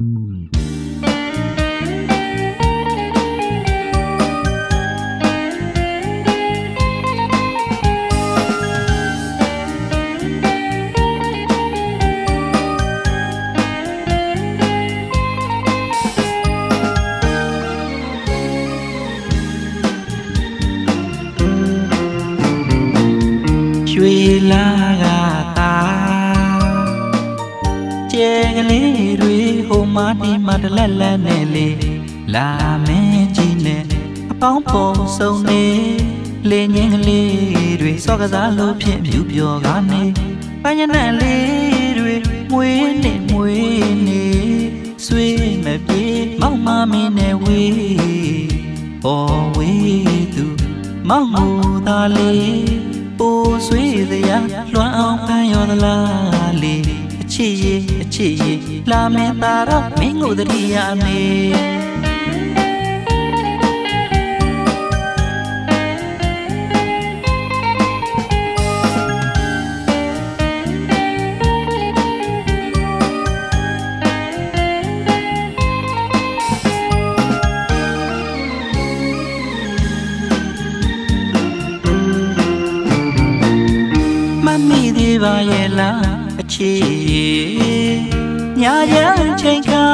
ရွှေလာကတာ ကျဲကလေးတွေဟိုမဒီမတလက်လက်နဲ့လေလာမင်းကြီးနဲ့အပေါင်းပုံစုံနေလေငင်းကလေးတွေစောကစားလို့ဖြင့်မြူပြောကနေပန်းညနက်လေးတွေမွေးနေမွေးနေဆွေးမပြေမောင်မမင်းနဲ့ဝေးပေါ်ဝေးသူမောင်မူသားလေးပိုးဆွေးစရာလွမ်းအောင်ဖန်ရောသလားလေအ ချစ်ရဲ့အချစ်ရဲ့လာမင်းသာတော့မင်းကိုတတိယမေမ ချီညာရန်ချိန်ခါ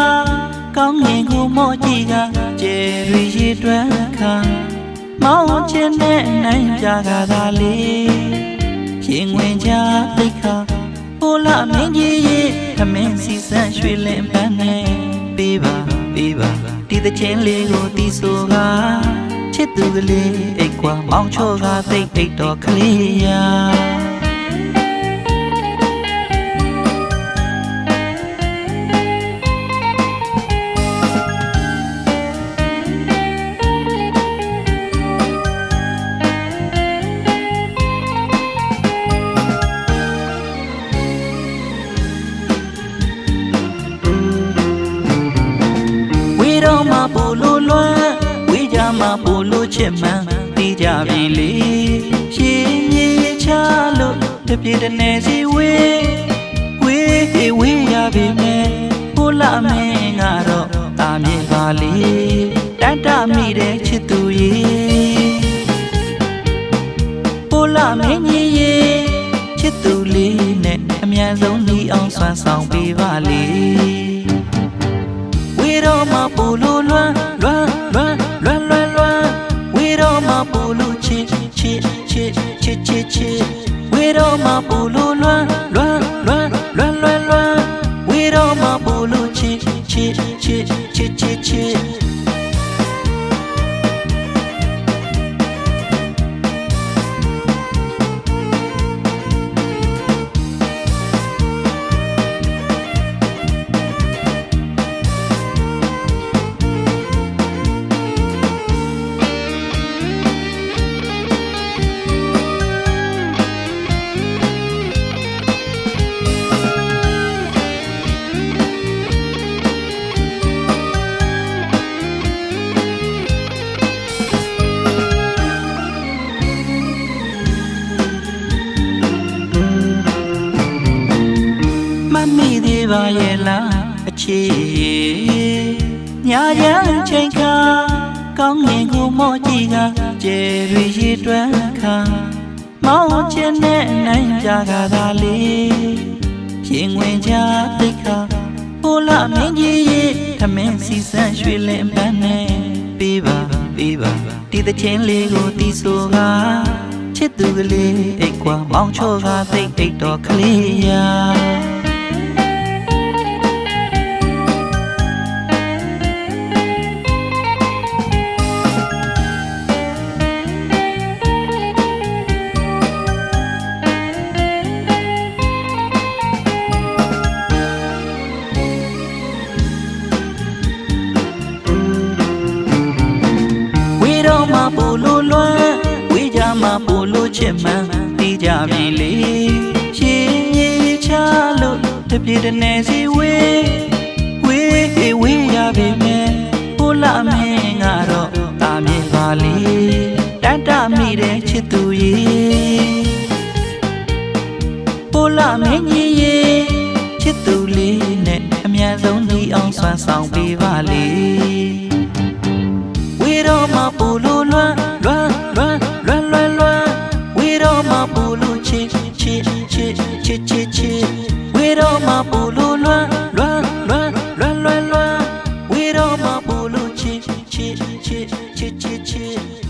ကောင်းငင်ကိုမော့ကြည့်ကကျယ်ရီရီတွန်းခါမောင်းချင်တဲ့နိုင်ပြကသာလေရင်ဝင်ကြတိတ်ခါဟိုလာမင်းကြီးရဲ့သမင်းစီစံရွှေလင်းပန်းနဲ့ပေးပါပေးပါဒီတဲ့ချင်းလေးကိုတီးဆိုကချစ်သူကလေးအိတ်ကွာမောင်ချောကတိတ်တိတ်တော့ကလေးရာ ပိုလို့ချစ်မှန်တီးကြပြီလေရှင်ကြီးချလို့တပြေတနေစီဝေးဝေးဝေးရပြီမဲ့ဟိုလာမင်းကတော့တာမြေပါလေတတ်တမိတဲ့ချစ်သူရေဟိုလာမင်းကြီးရေချစ်သူလေးနဲ့အမြန်ဆုံးညီအောင်ဆွမ်းဆောင်ပေးပါလေဝေတော့မပူလို့လွမ်းလွမ်း ပူလို့ချစ်ချစ်ချစ်ချစ်ချစ်ချစ်ဝေတော့မပူလို့လွမ်းလွမ်းလွမ်းလွမ်းလွမ်းလွမ်းဝေတော့မပူလို့ချစ်ချစ်ချစ်ချစ်ချစ်ချစ် ရဲ့လားအချီညာရန်ချိန်ခါကောင်းငင်ကိုမော့ကြည့်ကကျယ်ရီရီတွန်းခါမောင်းချင်တဲ့နိုင်ကြကသာလေပြင်ဝင်ကြတိတ်ခါဟိုလာမင်းကြီးရဲ့သမင်းစီစံရွှေလင်းပန်းနဲ့ပေးပါပေးပါဒီတဲ့ချင်းလေးကိုတီးဆိုကချစ်သူကလေးအိတ်ကွာမောင်ချောကတိတ်တိတ်တော့ကလေးရာ ချစ်မှန်တီးကြပြီလေရှင်ကြီးချလို့တပြေတနေစီဝေးဝေးဝေးရပြီမဲ့ဟိုလာမင်းကတော့တာမြေပါလေတတ်တမိတဲ့ချစ်သူရေဟိုလာမင်းကြီးရေချစ်သူလေးနဲ့အမြန်ဆုံးဒီအောင်ဆွမ်းဆောင်ပေးပါလေ မှာပူလူလွန်းလွန်းလွန်းလွန်းလွန်းလွန်းဝီတော့မှာပူလူချစ်ချစ်ချစ်ချစ်ချစ်